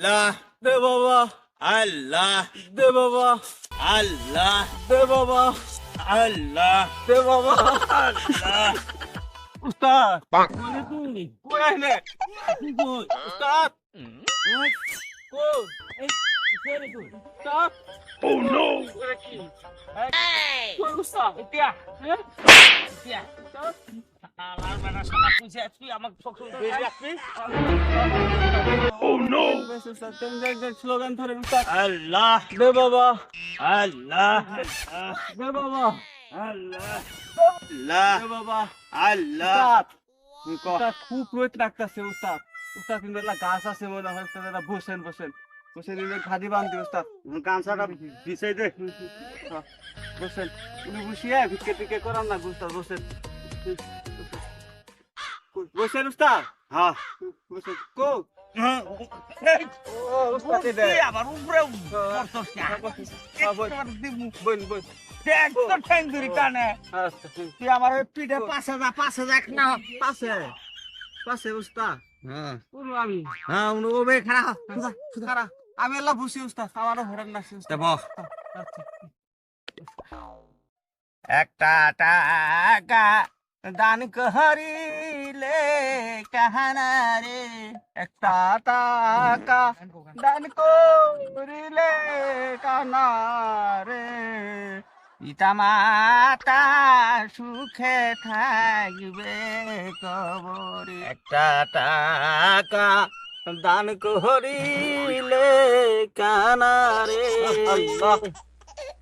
আল্লাহ দে বাবা। আল্লাহ দে বাবা। আল্লাহ দে বাবা। আল্লাহ দে বাবা। আল্লাহ। উস্তাদ মানে কো সকল বের রাখবি ও নো উস্তাদ তেম দেখ দেখ স্লোগান ধরে আল্লাহ। দে বাবা আল্লাহ। দে বাবা আল্লাহ। আল্লাহ। দে বাবা আল্লাহ। খুব রোদ লাগতাছে উস্তাদ উস্তাদ কিন্তু গাছ আছে মনে হয় বসেন বসেন বসেন দিলে খাদি বান্ধি উস্তাদ গামছাটা বিছাই দে। হ্যাঁ, বসেন। উনি বসিয়ে ভিক্ষে টিকে করান না উস্তাদ বসেন। বসেন উস্তাদ। হ্যাঁ বসেন। কো। হ্যাঁ হ্যাঁ, আচ্ছা আমার পিঠে পাশে যা পাশে যাক না পাশে পাশে উস্তাদ। হ্যাঁ। আমি। হ্যাঁ উনি ওবে খারা আমি এলা বসি উস্তাদ। আমারও হরেন না উস্তাদ। দেব একটা টাকা দান করিলে কাহানা রে? একটা টাকা দান করিলে কানা রে? পিতা মাতা সুখে থাকবে কবরে। একটা টাকা দান করিলে কানা রে আল্লাহ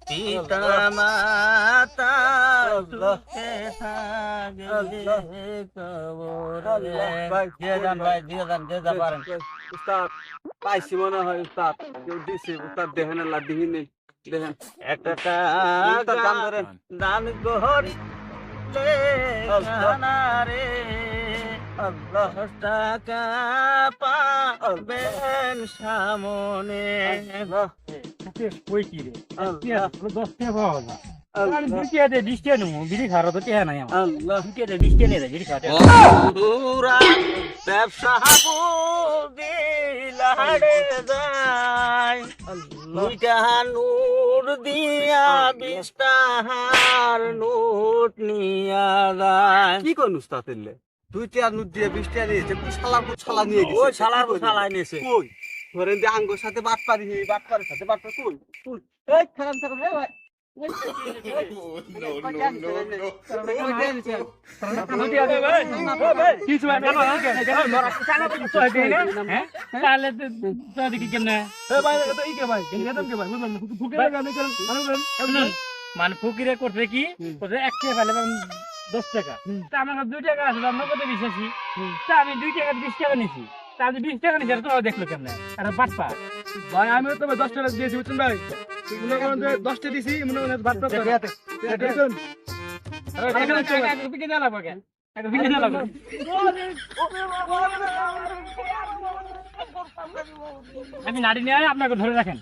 পিতা মাতা। সুখে থাকবে কবরে দিয়ে যান ভাই দিয়ে যান দিয়ে যা পারেন উস্তাদ পাইছি মনে হয় উস্তাদ কেউ দিছে উস্তাদ দেখেন আল্লাহ দিহিন নেই দেখেন একটা দান ধরেন দান করিলে আল্লাহ। আল্লাহ টাকা পাবেন সামনে। কই কি রে দশ টাকা পাওয়া যায় টাকা দিয়ে ব্যবসা দুইটা নোট দিয়া বিশ নোট নিয়া যায় কি কোন উস্তাদ এলে দুই টিয়ার নুট দিয়ে বিশ টিয়া নিয়েছে নিয়ে গেছে ওই? নিয়েছে কই ধরেন যে আঙ্গুর সাথে বাট পারি বাট পারি সাথে বাট পারি কই কই এই খারাপ খারাপ রে ভাই হয় হ্যাঁ মানে ফকিরে করছে কি করছে এক টাকা ফেলে দশ টাকা তা আমার কাছে দুই টাকা আছে আমরা কত বিশ্বাসী তা আমি দুই টাকা বিশ টাকা নিছি তা আমি বিশ টাকা নিছি আর তোরা দেখল কেমনে আরে বাটপা ভাই আমিও তো দশ টাকা দিয়েছি বুঝছেন ভাই মনে করেন যে দশটা দিছি মনে করেন বাট পারি দেখুন এখানে চলে আগে বিকে না লাগবে কেন আমি নাড়ি নিয়ে আপনাকে ধরে রাখেন।